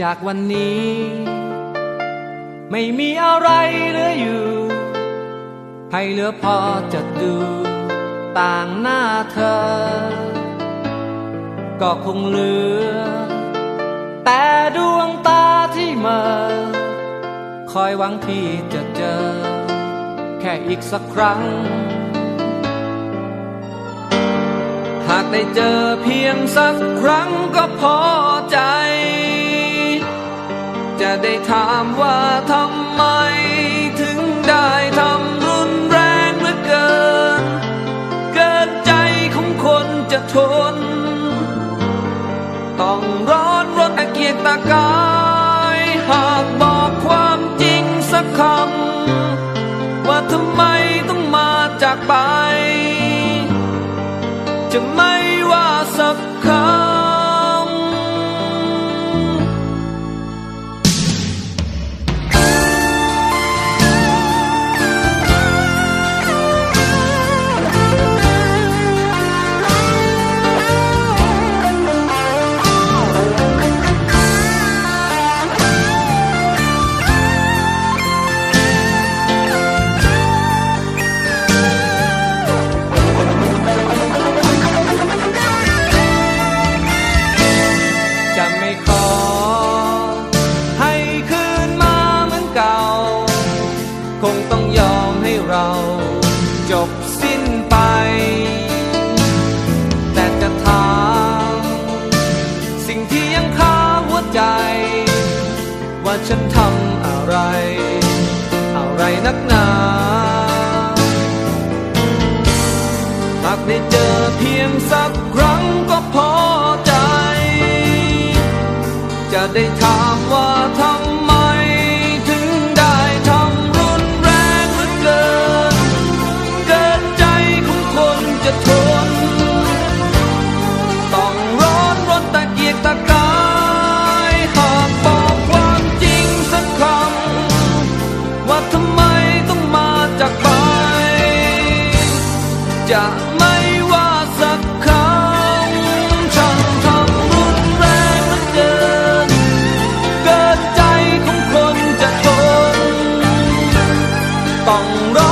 จากวันนี้ ไม่มีอะไรเหลืออยู่ให้เหลือพอจะดูต่างหน้าเธอ ก็คงเหลือ แต่ดวงตาที่เมอคอยหวังที่จะเจอ แค่อีกสักครั้ง หากได้เจอเพียงสักครั้งก็พอ ตะกายหากบอกความจริงสักคำว่าทำไมต้องมาจากไป จะไม่ว่าสักคำาฉันทำอะไร อะไรนักหนาหากได้เจอเพียงสักครั้งก็พอใจ จะได้ถามว่าทำไมถึงได้ทำรุนแรงเหลืเกิน เกินใจขอคนจะทน ต้องร้อนรนตะเกียกตะกาย จะไม่ว่าสักคำช่างทำรุนแรงเหลืเกิน เกินใจของคนจะทนต้องรอ